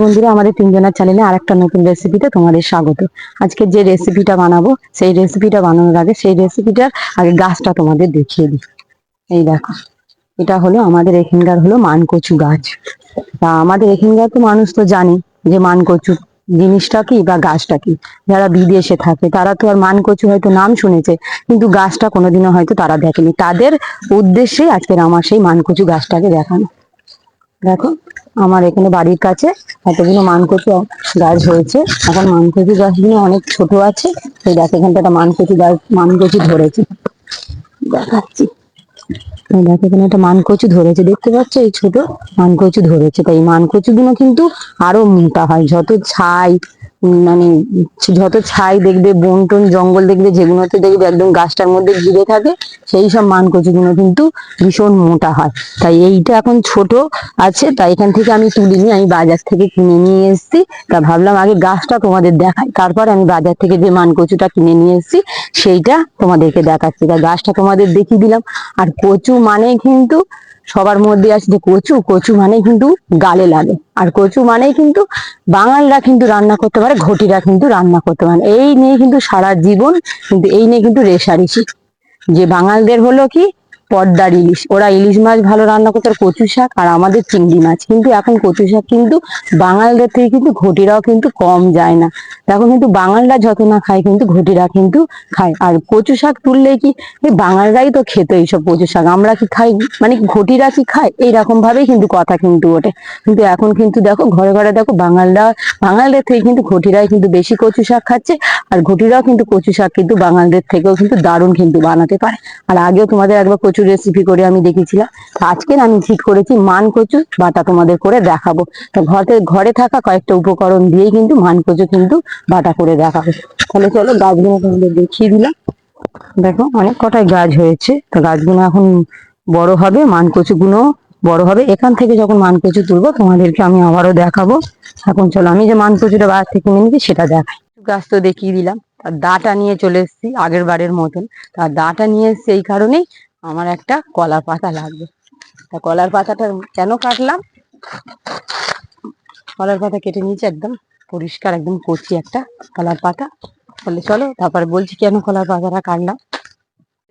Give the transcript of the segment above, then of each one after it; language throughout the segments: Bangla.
বন্ধুরা, আমাদের তিনজনের চ্যানেলে আর একটা নতুন রেসিপিতে তোমাদের স্বাগত। আজকে যে রেসিপিটা বানাবো, সেই রেসিপিটা বানানোর আগে, সেই রেসিপিটার আগে গাছটা তোমাদের দেখিয়ে দিই। এই দেখো, এটা হলো আমাদের এখানকার হলো মানকচু গাছ। তা আমাদের এখানকার তো মানুষ তো জানে যে মানকচু জিনিসটা কি বা গাছটা কি। যারা বিদেশে থাকে, তারা তো আর মানকচু হয়তো নাম শুনেছে, কিন্তু গাছটা কোনোদিনও হয়তো তারা দেখেনি। তাদের উদ্দেশ্যে আজকের আমার সেই মানকচু গাছটাকে দেখানো। দেখো আমার এখানে বাড়ির কাছে এতগুলো মানকচু গাছ হয়েছে। এখন মানকচু গাছগুলো অনেক ছোট আছে। এই দেখ, এখানটা একটা মানকচু গাছ, মানকচু ধরেছে। দেখাচ্ছি। দেখ, এখানে একটা মানকচু ধরেছে। দেখতে পাচ্ছ? এই ছোট মানকচু ধরেছে। তাই মানকচু গুলো কিন্তু আরও মোটা হয়। যত ছাই মানে যত ছাই দেখবে, বন টন, জঙ্গল দেখবে, যেগুলোতে দেখবে একদম গাছটার মধ্যে ঘিরে থাকে, সেই সব মানকচুগুলো কিন্তু ভীষণ মোটা হয়। তাই এইটা এখন ছোট আছে, তাই এখান থেকে আমি তুলিনি, আমি বাজার থেকে কিনে নিয়ে এসেছি। তা ভাবলাম আগে গাছটা তোমাদের দেখাই, তারপর আমি বাজার থেকে যে মানকচুটা কিনে নিয়ে এসেছি, সেইটা তোমাদেরকে দেখাচ্ছি। তা গাছটা তোমাদের দেখিয়ে দিলাম। আর কচু মানে কিন্তু সবার মধ্যে আছে যে কচু কচু মানে কিন্তু গালে লাগে। আর কচু মানেই কিন্তু বাঙালরা কিন্তু রান্না করতে পারে, ঘটিরা কিন্তু রান্না করতে পারে। এই নিয়ে কিন্তু সারা জীবন কিন্তু, এই নিয়ে কিন্তু রেশারেশি। যে বাঙালদের হলো কি পদ্মার ইলিশ। ওরা ইলিশ মাছ ভালো রান্না করতে পারে কচু শাক আর আমাদের চিংড়ি মাছ। কিন্তু এখন কচু শাক কিন্তু বাঙালদের থেকে কিন্তু ঘটিরাও কিন্তু কম যায় না। এখন কিন্তু বাঙালরা যত না খায় কিন্তু ঘটিরা কিন্তু খায়। আর কচু শাক তুললে কি বাঙালরাই তো খেত এইসব কচু শাক। আমরা কি খাই? মানে ঘটিরা কি খায়? এইরকম ভাবেই কিন্তু কথা কিন্তু ওঠে। কিন্তু এখন কিন্তু দেখো, ঘরে ঘরে দেখো, বাঙালরা, বাঙালদের থেকে কিন্তু ঘটিরাই কিন্তু বেশি কচু শাক খাচ্ছে। আর ঘটিরাও কিন্তু কচু শাক কিন্তু বাঙালদের থেকেও কিন্তু দারুণ কিন্তু বানাতে পারে। আর আগেও তোমাদের একবার কচুর রেসিপি করে আমি দেখেছিলাম। তো আজকের আমি ঠিক করেছি মান কচু বাটা তোমাদের করে দেখাবো। ঘরে ঘরে থাকা কয়েকটা উপকরণ দিয়েই কিন্তু মান কচু কিন্তু বাটা করে দেখাবো। তাহলে চলো গাছগুলো তোমাদের দেখিয়ে দিলাম। দেখো, অনেক কটাই গাছ হয়েছে। তো গাছগুলো এখন বড় হবে মান কচুগুলো বড় হবে। এখান থেকে যখন মান কচু তুলবো, তোমাদেরকে আমি আবারও দেখাবো। এখন চলো, আমি যে মান কচুটা বাজার থেকে নিয়েছি সেটা দেখাই। গাছ তো দেখিয়ে দিলাম। দাটা নিয়ে চলে এসেছি আগের বারের মতন। তার দাটা নিয়ে এসেছি এই কারণেই আমার একটা কলার পাতা লাগবে। তা কলার পাতাটা কেন কাটলাম? কলার পাতা কেটে নিয়েছি একদম পরিষ্কার, একদম কচি একটা কলার পাতা। বলে চলো, তারপরে বলছি কেন কলার পাতাটা কাটলাম?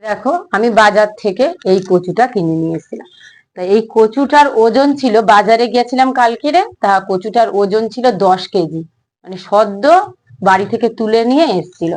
দেখো, আমি বাজার থেকে এই কচুটা কিনে নিয়ে এসেছিলাম। তা এই কচুটার ওজন ছিল, বাজারে গিয়েছিলাম কালকিরে তা কচুটার ওজন ছিল দশ কেজি। মানে সদ্য বাড়ি থেকে তুলে নিয়ে এসেছিল।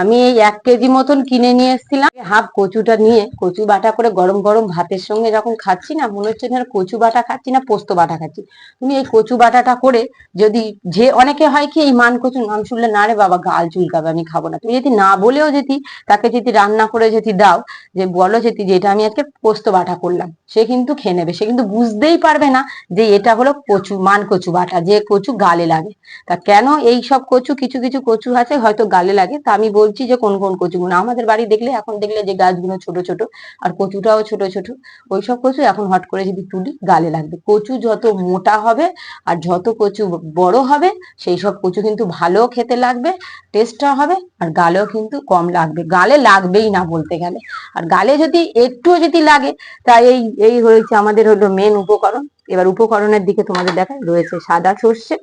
আমি এই এক কেজি মতন কিনে নিয়ে এসেছিলাম। হাফ কচুটা নিয়ে, কচু বাটা করে গরম গরম ভাতের সঙ্গে যখন খাচ্ছি না, মনে হচ্ছে যেন কচু বাটা খাচ্ছি না, পোস্ত বাটা খাচ্ছি। তুমি এই কচু বাটাটা করে যদি, যে অনেকে হয় কি এই মান কচু নাম শুনলে, না রে বাবা, গাল চুলকাবে, আমি খাব না। তুমি যদি না বলেও যদি তাকে যদি রান্না করে যদি দাও, যে বলো যেতি যে এটা আমি আজকে পোস্ত বাটা করলাম, সে কিন্তু খেয়ে নেবে। সে কিন্তু বুঝতেই পারবে না যে এটা হলো কচু, মান কচু বাটা, যে কচু গালে লাগে। তা কেন এই সব কচু কিছু কিছু কিছু কচু আছে, হয়তো গালে লাগে। তা আমি বলছি যে, কোন কোন কচুগুলো? আমাদের বাড়ি দেখলে, এখন দেখলে যে গাছগুলো ছোট ছোট, আর কচুটাও ছোট ছোট ওই সব কচু এখন হট করে যদি তুলি, গালে লাগবে। কচু যত মোটা হবে, আর যত কচু বড় হবে সেই সব কচু কিন্তু ভালো খেতে লাগবে টেস্টটা হবে, আর গালেও কিন্তু কম লাগবে। গালে লাগবেই না বলতে গেলে। আর গালে যদি একটুও যদি লাগে, তা এই এই হয়েছে আমাদের হলো মেন উপকরণ। এবার উপকরণের দিকে তোমাদের দেখায় রয়েছে সাদা সর্ষে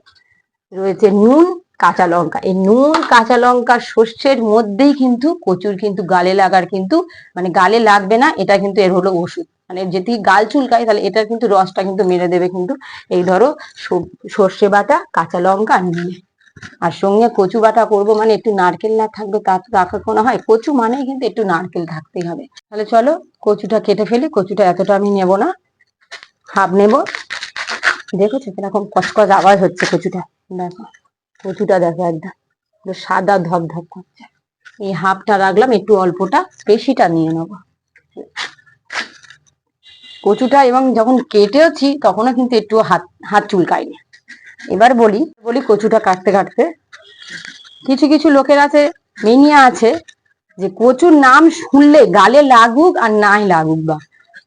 রয়েছে নুন, কাঁচা লঙ্কা। এই নুন, কাঁচা লঙ্কা সর্ষের মধ্যেই কিন্তু কচুর কিন্তু গালে লাগার কিন্তু মানে গালে লাগবে না, এটা কিন্তু এর হলো ওষুধ। মানে যদি গাল চুলকায়, তাহলে এটার কিন্তু রসটা কিন্তু মেরে দেবে কিন্তু। এই ধরো সর্ষে বাটা, কাঁচা লঙ্কা, নুন। আর সঙ্গে কচু বাটা করব মানে একটু নারকেল না থাকবে, তা রাখা কোনো হয়। কচু মানেই কিন্তু একটু নারকেল থাকতেই হবে। তাহলে চলো কচুটা কেটে ফেলি, কচুটা এতটা আমি নেব না। হাফ নেব। দেখেছ কীরকম কসকস আওয়াজ হচ্ছে কচুটা। দেখো কচুটা দেখো একদম। সাদা ধপধপ করছে। এই হাফটা রাখলাম, একটু অল্পটা বেশিটা নিয়ে নেব। কচুটা এবং যখন কেটেওছি, তখনও কিন্তু একটু হাত হাত চুলকায়নি। এবার বলি বলি কচুটা কাটতে কাটতে, কিছু কিছু লোকের আছে মেনিয়া আছে, যে কচুর নাম শুনলে গালে লাগুক আর নাই লাগুক বা।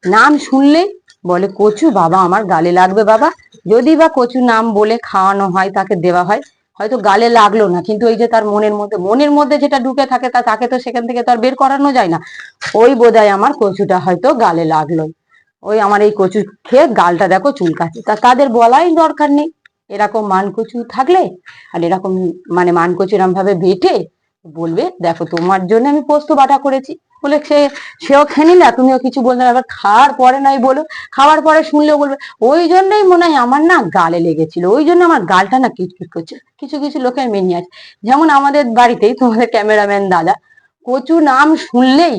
নাম শুনলে বলে, কচু, বাবা, আমার গালে লাগবে বাবা। যদি বা কচু নাম বলে খাওয়ানো হয়, তাকে দেওয়া হয়। হয়তো গালে লাগল না, কিন্তু ওই যে তার মনের মধ্যে মনের মধ্যে যেটা ঢুকে থাকে, তা তাকে তো সেখান থেকে তো আর বের করানো যায় না। ওই বোধহয় আমার কচুটা হয়তো গালে লাগল ওই আমার এই কচু খেয়ে গালটা দেখো চুলকাচ্ছে। তা তাদের বলাই দরকার নেই। এরকম মান কচু থাকলে, আর এরকম মানে মান কচু এরকম ভাবে বেটে বলবে, দেখো, তোমার জন্য আমি পোস্ত বাটা করেছি। বলে সে, সেও খেয়ে না তুমিও কিছু বললে না। এবার খাওয়ার পরে নাই বলো, খাওয়ার পরে শুনলেও বলবে, ওই জন্যই মনে হয় আমার না গালে লেগেছিল, ওই জন্য আমার গালটা না কিটকিট করছে। কিছু কিছু লোকের মেনে আছে যেমন আমাদের বাড়িতেই তোমাদের ক্যামেরাম্যান দাদা, কচু নাম শুনলেই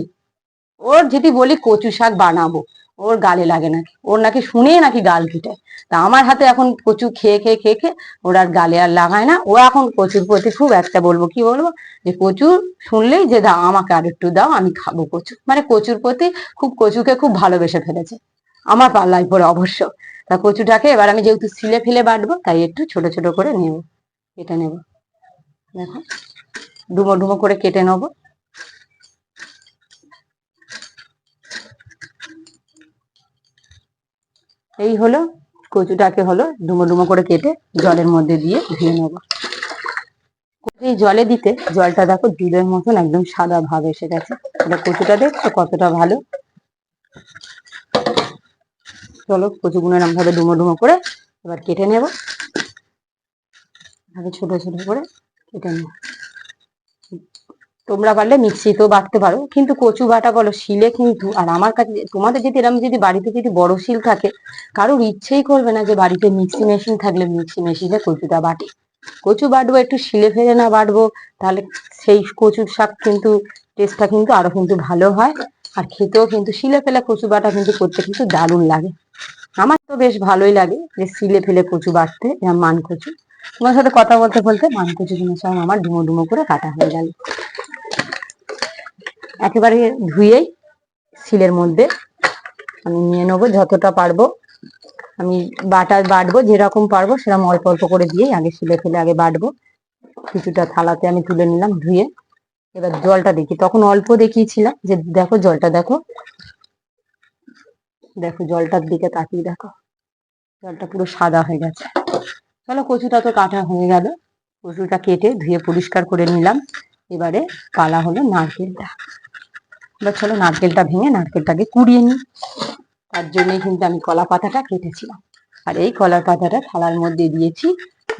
ওর যদি বলি কচু শাক বানাবো। ওর গালে লাগে নাকি? ওর নাকি শুনে নাকি গাল কিটে তা আমার হাতে এখন কচু খেয়ে খেয়ে খেয়ে খেয়ে ওর আর গালে আর লাগায় না। ও এখন কচুর প্রতি খুব একটা বলব, কি বলব? যে কচু শুনলেই যে দাও আমাকে আর একটু দাও, আমি খাব কচু। মানে কচুর প্রতি খুব কচুকে খুব ভালোবেসে ফেলেছে। আমার পাল্লায় পরে অবশ্য। তা কচুটাকে এবার আমি যেহেতু সিলে ফেলে বাটবো, তাই একটু ছোট ছোট করে নেব। কেটে নেব। দেখো। ডুমো ডুমো করে কেটে নেব। এই হলো, কচুটাকে হলো ডুমো ডুমো করে কেটে জলের মধ্যে দিয়ে ধুয়ে নেব। এই জলে দিতে, জলটা দেখো দুধের মতন একদম সাদা ভাব এসে গেছে। এটা কচুটা দেখছ কতটা ভালো? চলো কচুগুলো এরকম ভাবে ডুমো ডুমো করে এবার কেটে নেব। ছোট ছোট করে কেটে নেব। তোমরা পারলে মিক্সিতেও বাটতে পারো। কিন্তু কচু বাটা বলো, শিলে কিন্তু, আর আমার কাছে তোমাদের যদি এরকম যদি বাড়িতে যদি বড় শিল থাকে, কারোর ইচ্ছেই করবে না যে বাড়িতে মিক্সি মেশিন থাকলে মিক্সি মেশিনে কচুটা বাটে। কচু বাটবো, একটু শিলে ফেলে না বাটবো, তাহলে সেই কচুর শাক কিন্তু টেস্টটা কিন্তু আরও কিন্তু ভালো হয়। আর খেতেও কিন্তু, শিলে ফেলে কচু বাটা কিন্তু করতে কিন্তু দারুণ লাগে। আমার তো বেশ ভালোই লাগে যে শিলে ফেলে কচু বাটতে মান কচু তোমার সাথে কথা বলতে বলতে মান কচু জিনিস আমার ডুমো ডুমো করে কাটা হয়ে গেল। একেবারে ধুয়েই শিলের মধ্যে আমি নিয়ে নেব যতটা পারব। আমি বাটা বাটবো, যেরকম পারব সেরকম অল্প অল্প করে দিয়েই আগে শিলে ফেলে আগে বাটবো। কিছুটা থালাতে আমি তুলে নিলাম ধুয়ে। এবার জলটা দেখি, তখন অল্প দেখিয়েছিলাম যে দেখো জলটা দেখো। দেখো জলটার দিকে তাকিয়ে দেখো, জলটা পুরো সাদা হয়ে গেছে। চলো কচুটা তো কাটা হয়ে গেল। কচুটা কেটে ধুয়ে পরিষ্কার করে নিলাম। এবারে পালা হলো নারকেলটা। এবার চলো নারকেলটা ভেঙে নারকেলটাকে কুড়িয়ে নিই। তার জন্যই কিন্তু আমি কলা পাতাটা কেটেছিলাম। আর এই কলার পাতাটা থালার মধ্যে দিয়েছি।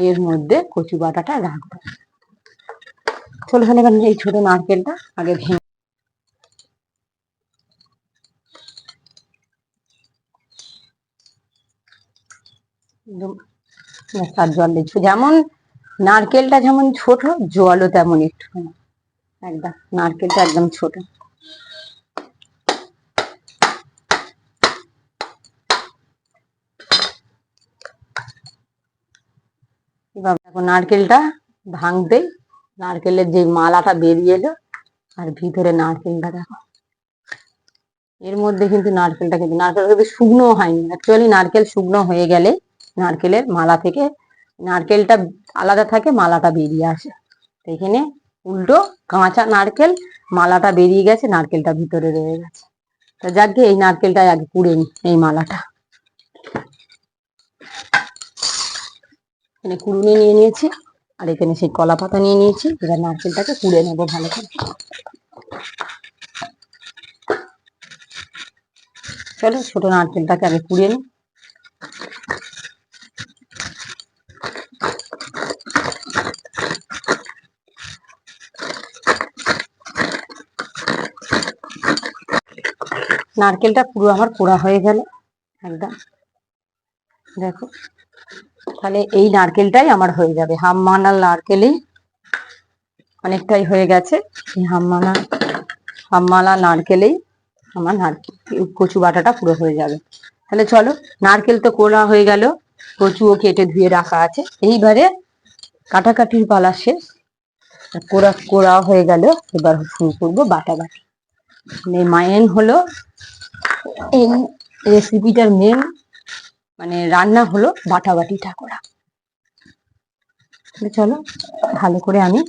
এর মধ্যে কচু বাটাটা রাখব। চলো তাহলে এবার এই ছোট নারকেলটা আগে ভেঙে তার জল দিচ্ছি। যেমন নারকেলটা যেমন ছোট, জলও তেমন একটু একদম, নারকেলটা একদম ছোট। এবার দেখো নারকেলটা ভাঙতেই নারকেলের যে মালাটা বেরিয়ে এলো, আর ভিতরে নারকেলটা দেখো। এর মধ্যে কিন্তু নারকেলটা কিন্তু নারকেল কিন্তু শুকনো হয়নি। অ্যাকচুয়ালি নারকেল শুকনো হয়ে গেলে নারকেলের মালা থেকে, নারকেলটা আলাদা থাকে, মালাটা বেরিয়ে আসে। এখানে উল্টো কাঁচা নারকেল, মালাটা বেরিয়ে গেছে, নারকেলটা ভিতরে রয়ে গেছে। তো যাকে এই নারকেলটা আগে কুড়ে নি এই মালাটা। এখানে কুড়ুনি নিয়ে নিয়েছি, আর এখানে সেই কলা পাতা নিয়ে নিয়েছি। এবার নারকেলটাকে কুড়ে নেব ভালো করে। চলো ছোট নারকেলটাকে আগে কুড়িয়ে নিই নারকেলটা পুরো আমার পোড়া হয়ে গেল, একদম। দেখো। তাহলে এই নারকেলটাই আমার হয়ে যাবে। হামমানা নারকেলেই অনেকটাই হয়ে গেছে। হামমানা হামমালা নারকেলেই আমার নারকেল, কচু বাটাটা পুরো হয়ে যাবে। তাহলে চলো, নারকেল তো কোড়া হয়ে গেল, কচুও কেটে ধুয়ে রাখা আছে। এইবারে কাটাকাটির পালা শেষ। কোড়া কোড়া হয়ে গেল, এবার শুরু করব বাটা বাটি। মেন হলো এই রেসিপিটার মেন মানে রান্না হলো বাটাবাটিটা করা চলো, ভালো করে আমি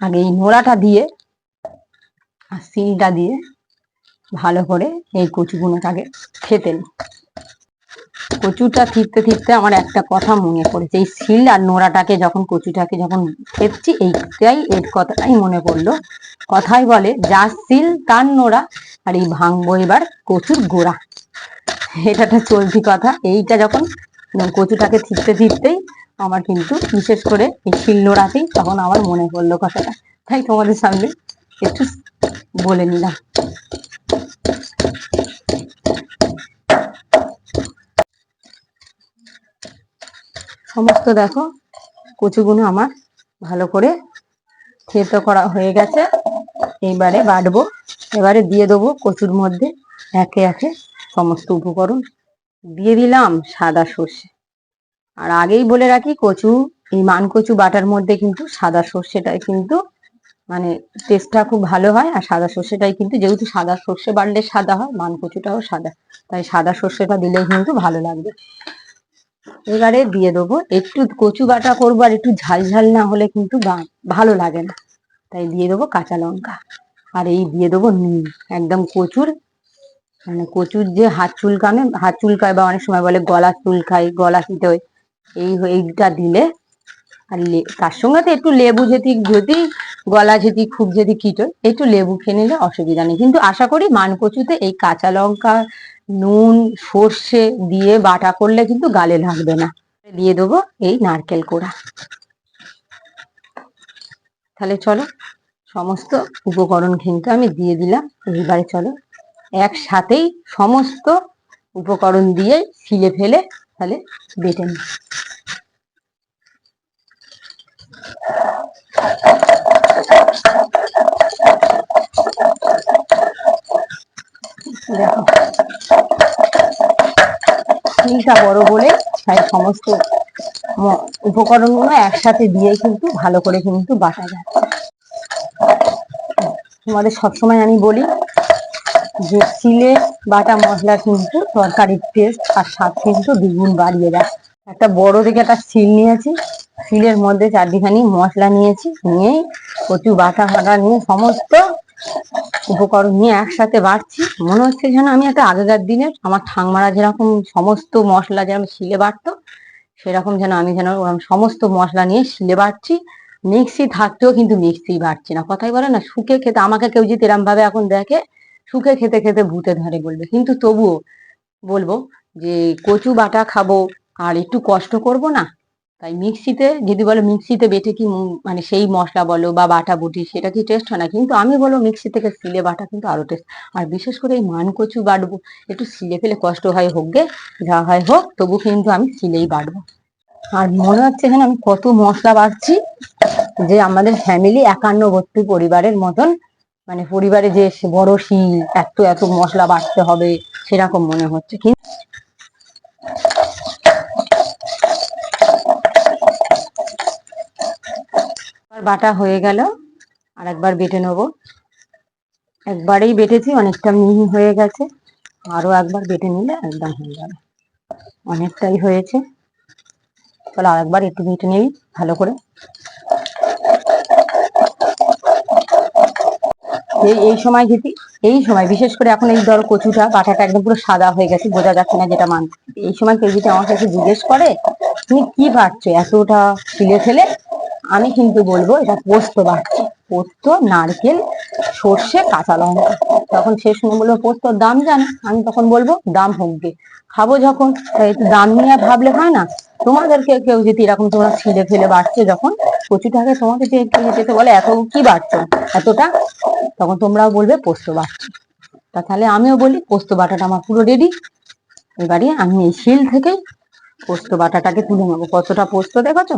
আগে এই নোড়াটা দিয়ে আর শিলটা দিয়ে ভালো করে এই কচুগুলোকে আগে খেতে নিই। কচুটা ফিরতে থিপতে আমার একটা কথা মনে পড়েছে। এই শিল আর নোড়াটাকে যখন, কচুটাকে যখন খেপছি এইটাই এর কথাটাই মনে পড়ল। কথাই বলে, যা শিল তার নোড়া, আর এই ভাঙবো এবার কচুর গোড়া। এটা একটা চলতি কথা। এইটা যখন কচুটাকে থিপতে থিপতেই আমার কিন্তু বিশেষ করে এই শিলনোড়াতেই তখন আমার মনে পড়ল কথাটা। তাই তোমাদের সামনে একটু বলে নিলাম। সমস্ত দেখো, কচুগুলো আমার ভালো করে থেতো করা হয়ে গেছে। এইবারে বাটবো। এবারে দিয়ে দেবো কচুর মধ্যে একে একে সমস্ত উপকরণ দিয়ে দিলাম সাদা সর্ষে। আর আগেই বলে রাখি, কচু, এই মান কচু বাটার মধ্যে কিন্তু সাদা সর্ষেটাই কিন্তু মানে টেস্টটা খুব ভালো হয়, আর সাদা সর্ষেটাই কিন্তু যেহেতু সাদা সর্ষে বাড়লে সাদা হয় মান কচুটাও সাদা। তাই সাদা সর্ষেটা দিলে কিন্তু ভালো লাগবে। এবারে দিয়ে দেবো, একটু কচু বাটা করব আর একটু ঝাল ঝাল না হলে কিন্তু ভালো লাগে না। তাই দিয়ে দেবো কাঁচা লঙ্কা। আর এই দিয়ে দেবো নুন, একদম কচুর মানে কচুর যে হাত চুলকানে, হাত চুলকায় বা অনেক সময় বলে গলা চুলকায়, গলা কিতে হয়, এই এইটা দিলে আর তার সঙ্গে তো একটু লেবু যদি যদি গলা যদি খুব যদি কিটোয় একটু লেবু খেয়ে নিলে অসুবিধা নেই। কিন্তু আশা করি মান কচুতে এই কাঁচা লঙ্কা, নুন, সর্ষে দিয়ে বাটা করলে কিন্তু গালে লাগবে না। দিয়ে দেবো এই নারকেল কোড়া। তাহলে চলো, সমস্ত উপকরণ কিন্তু আমি দিয়ে দিলাম এইবারে চলো। একসাথেই সমস্ত উপকরণ দিয়ে শিলে ফেলে তাহলে বেটে নিই। দেখো শিলটা বড় বলে তাই সমস্ত উপকরণগুলো একসাথে দিয়ে কিন্তু ভালো করে কিন্তু বাটা যায়। তোমাদের সবসময় আমি বলি যে শিলে বাটা মশলা কিন্তু তরকারির টেস্ট আর স্বাদ কিন্তু দ্বিগুণ বাড়িয়ে দেয়। একটা বড় দেখে একটা শিল নিয়েছি শিলের মধ্যে চারদিখানি মশলা নিয়েছি নিয়েই কচু বাটা ফাটা নিয়ে সমস্ত উপকরণ নিয়ে একসাথে বাড়ছি মনে হচ্ছে যেন আমি একটা আগেকার দিনের আমার ঠাংমারা যেরকম সমস্ত মশলা যেরকম শিলে বাটতো, সেরকম যেন আমি যেন ওরকম সমস্ত মশলা নিয়ে শিলে বাটছি। মিক্সি থাকতেও কিন্তু মিক্সি বাড়ছি না। কথাই বলে না, শুকে খেতে, আমাকে কেউ যদি এরম ভাবে এখন দেখে শুকে খেতে খেতে ভূতে ধরে বলবে। কিন্তু তবুও বলব যে কচু বাটা খাব আর একটু কষ্ট করব না। তাই মিক্সিতে, যদি বলো মিক্সিতে বেটে কি মানে সেই মশলা বলো বা বাটা বুটি, সেটা কি টেস্ট হয় না? কিন্তু আমি বলো মিক্সি থেকে সিলে বাটা কিন্তু আরও টেস্ট আর বিশেষ করে এই মান কচু বাটবো, একটু সিলে ফেলে কষ্ট হয় হোক গে, যা হয় হোক, তবু কিন্তু আমি সিলেই বাটবো। আর মনে হচ্ছে যেন আমি কত মশলা বাড়ছি যে আমাদের ফ্যামিলি একান্নবর্তী পরিবারের মতন মানে পরিবারে যে বড় শিল, এত এত মশলা বাড়তে হবে, সেরকম মনে হচ্ছে। কিন্তু বাটা হয়ে গেল, আর একবার বেটে নেব। একবারেই বেটেছি, অনেকটা মিহি হয়ে গেছে। আরও একবার বেটে নিলে একদম হয়ে যাবে। অনেকটাই হয়েছে। তাহলে আর একবার একটু বেটে নিবি ভালো করে। এই এই সময় যদি এই সময়, বিশেষ করে এখন এই ধরো কচুটা বাটাটা একদম পুরো সাদা হয়ে গেছে, বোঝা যাচ্ছে না যেটা মান এই সময় কেউ যদি আমার কাছে জিজ্ঞেস করে, তুমি কি বাটছো এতটা ফিলে ফেলে? আমি কিন্তু বলব, এটা পোস্ত বাড়ছে পোস্ত, নারকেল, সর্ষে, কাঁচা লঙ্কা। তখন সে সময় বলব, পোস্তর দাম জান? আমি তখন বলব, দাম হোক গে। খাব যখন দাম নিয়ে ভাবলে হয় না? তোমাদেরকে কেউ যদি এরকম তোমরা ছিলে ফেলে বাড়ছে যখন কচুটাকে তোমাকে যে একটু যেতে বলে এত কি বাড়ছো? এতটা? তখন তোমরাও বলবে পোস্ত বাটছি তা তাহলে আমিও বলি পোস্ত বাটাটা আমার পুরো রেডি এবারে আমি এই শিল থেকেই পোস্ত বাটাটাকে তুলে নেব। কতটা পোস্ত দেখেছ?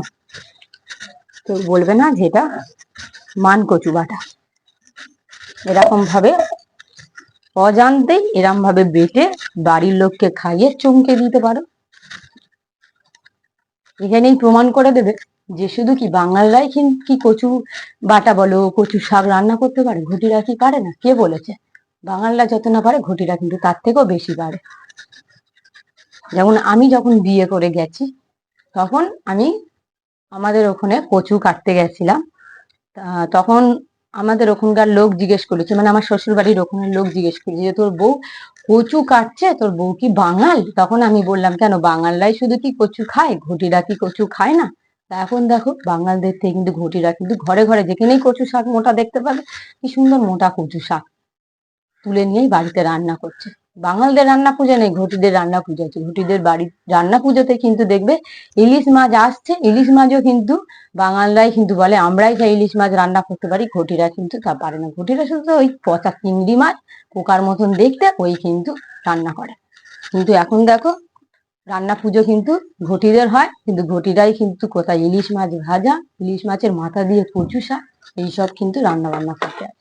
কেউ বলবে না যে এটা মান কচু বাটা। এরকম ভাবে অজান্তেই এরম ভাবে বেটে বাড়ির লোককে খাইয়ে চমকে দিতে পারো। এখানেই প্রমাণ করে দেবে যে শুধু কি বাঙালরাই কি কচু বাটা বলো, কচু শাক রান্না করতে পারে? ঘটিরা কি পারে না? কে বলেছে? বাঙালরা যত না পারে, ঘটিরা কিন্তু তার থেকেও বেশি পারে। যেমন আমি যখন বিয়ে করে গেছি, তখন আমি আমাদের ওখানে কচু কাটতে গেছিলাম। তখন আমাদের ওখানকার লোক জিজ্ঞেস করেছে মানে আমার শ্বশুর বাড়ির ওখানের লোক জিজ্ঞেস করেছে যে তোর বউ কচু কাটছে, তোর বউ কি বাঙাল? তখন আমি বললাম, কেন বাঙালরাই শুধু কি কচু খায়? ঘটিরা কি কচু খায় না? এখন দেখো, বাঙালদের থেকে কিন্তু ঘটিরা কিন্তু ঘরে ঘরে যেখানেই কচু শাক মোটা দেখতে পাবে, কি সুন্দর মোটা কচু শাক তুলে নিয়েই বাড়িতে রান্না করছে। বাঙালদের রান্না পূজা নেই, ঘটিদের রান্না পূজা আছে। ঘটিদের বাড়ির রান্না পুজোতে কিন্তু দেখবে ইলিশ মাছ আসছে, ইলিশ মাছও কিন্তু বাঙালরাই কিন্তু বলে, আমরাই সেই ইলিশ মাছ রান্না করতে পারি, ঘটিরা কিন্তু তা পারে না। ঘটিরা শুধু ওই পচা চিংড়ি মাছ, পোকার মতন দেখতে, ওই কিন্তু রান্না করে। কিন্তু এখন দেখো, রান্না পুজো কিন্তু ঘটিদের হয়, কিন্তু ঘটিরাই কিন্তু কোথায় ইলিশ মাছ ভাজা, ইলিশ মাছের মাথা দিয়ে কচু শাক, এইসব কিন্তু রান্না বান্না করতে হয়।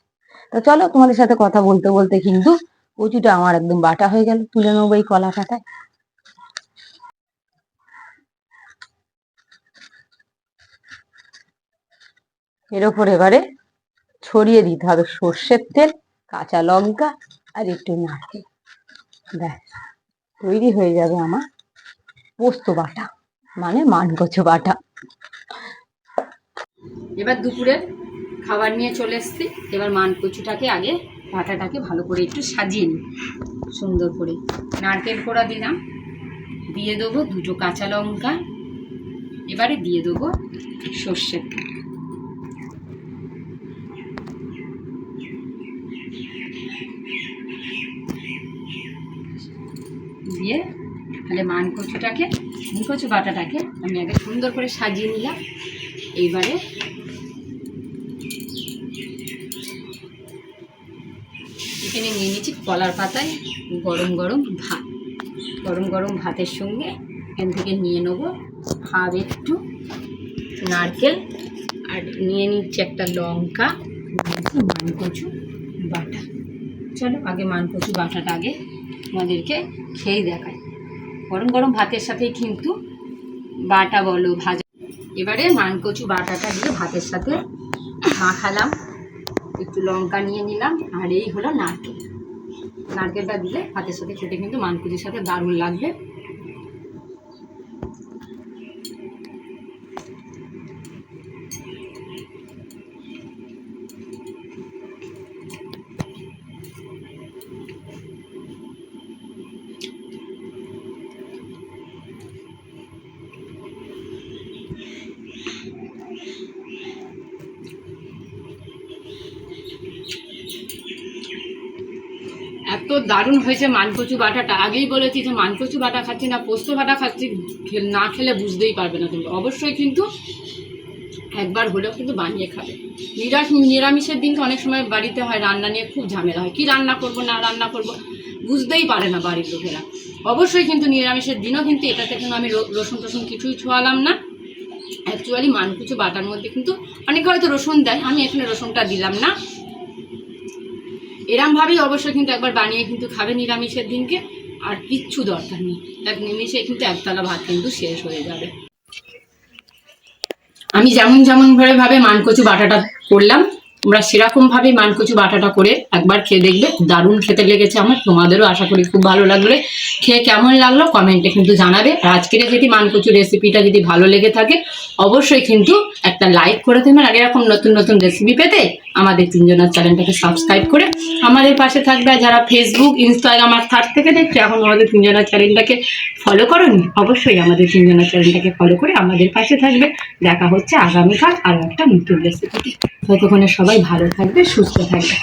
তো চলো তোমাদের সাথে কথা বলতে বলতে কিন্তু কচুটা আমার একদম বাটা হয়ে গেল, তুলে নেব এই কলা কাটায় এর ওপর এবারে ছড়িয়ে দিতে হবে সর্ষের তেল, কাঁচা লঙ্কা আর একটু নারকেল। ব্যাস, তৈরি হয়ে যাবে আমার পোস্ত বাটা মানে মানকচু বাটা। এবার দুপুরে খাবার নিয়ে চলে এসছি। এবার মান কচুটাকে আগে পাটাটাকে ভালো করে একটু সাজিয়ে নিই। সুন্দর করে নারকেল কোড়া দিলাম। দিয়ে দেবো দুটো কাঁচা লঙ্কা। এবারে দিয়ে দেবো সর্ষের দিয়ে তাহলে মান কচুটাকে মান কচু বাটাটাকে আমি আগে সুন্দর করে সাজিয়ে নিলাম। এইবারে এখানে নিয়ে নিচ্ছি কলার পাতায় গরম গরম ভাত। গরম গরম ভাতের সঙ্গে এখান থেকে নিয়ে নেব হাফ একটু, নারকেল, আর নিয়ে নিচ্ছি একটা লঙ্কা, নিয়েছি মানকচু বাটা। চলো আগে মানকচু বাটাটা আগে আমাদেরকে খেয়ে দেখায় গরম গরম ভাতের সাথেই কিন্তু বাটা বলো, ভাজা। এবারে মানকচু বাটাটা দিয়ে ভাতের সাথে মাখালাম। একটু লঙ্কা নিয়ে নিলাম, আর এই হলো নারকেল। নারকেলটা দিলে হাতের সাথে খেতে কিন্তু মানকুজির সাথে দারুণ লাগবে। দারুণ হয়েছে মানকচু বাটাটা। আগেই বলেছি যে মানকচু বাটা খাচ্ছি না, পোস্ত বাটা খাচ্ছি না খেলে বুঝতেই পারবে না তুমি। অবশ্যই কিন্তু একবার হলেও কিন্তু বানিয়ে খাবে। নিরাশ নিরামিষের দিনকে অনেক সময় বাড়িতে হয়, রান্না নিয়ে খুব ঝামেলা হয়। কি রান্না করব, না রান্না করব, বুঝতেই পারে না বাড়ির লোকেরা। অবশ্যই কিন্তু নিরামিষের দিনও কিন্তু এটাতে কিন্তু আমি রসুন টসুন কিছুই ছোঁয়ালাম না। অ্যাকচুয়ালি মানকুচু বাটার মধ্যে কিন্তু অনেকে হয়তো রসুন দেয়, আমি এখানে রসুনটা দিলাম না। এরমভাবেই অবশ্যই কিন্তু একবার বানিয়ে কিন্তু খাবে নিরামিষের দিনকে, আর কিচ্ছু দরকার নেই। এক নিমিষে কিন্তু একতলা ভাত কিন্তু শেষ হয়ে যাবে। আমি যেমন যেমন ভাবে ভাবে মানকচু বাটাটা করলাম তোমরা সেরকম ভাবে মানকচু বাটাটা করে একবার খেয়ে দেখবে। দারুণ খেতে লেগেছে আমার, তোমাদেরও আশা করি খুব ভালো লাগলে খেয়ে কেমন লাগল কমেন্টে কিন্তু জানাবে। আর আজকের যদি মানকচু রেসিপিটা যদি ভালো লেগে থাকে, অবশ্যই কিন্তু একটা লাইক করে দেবেন। আর এরকম নতুন নতুন রেসিপি পেতে আমাদের তিনজনের চ্যানেলটাকে সাবস্ক্রাইব করে আমাদের পাশে থাকবে। যারা ফেসবুক ইনস্টাগ্রাম আর থার্ড থেকে দেখছে, এখন আমাদের তিনজনের চ্যানেলটাকে ফলো করনি, অবশ্যই আমাদের তিনজনের চ্যানেলটাকে ফলো করে আমাদের পাশে থাকবে। দেখা হচ্ছে আগামীকাল আরও একটা নতুন রেসিপিতে ততক্ষণে সবাই ভালো থাকবে সুস্থ থাকবে।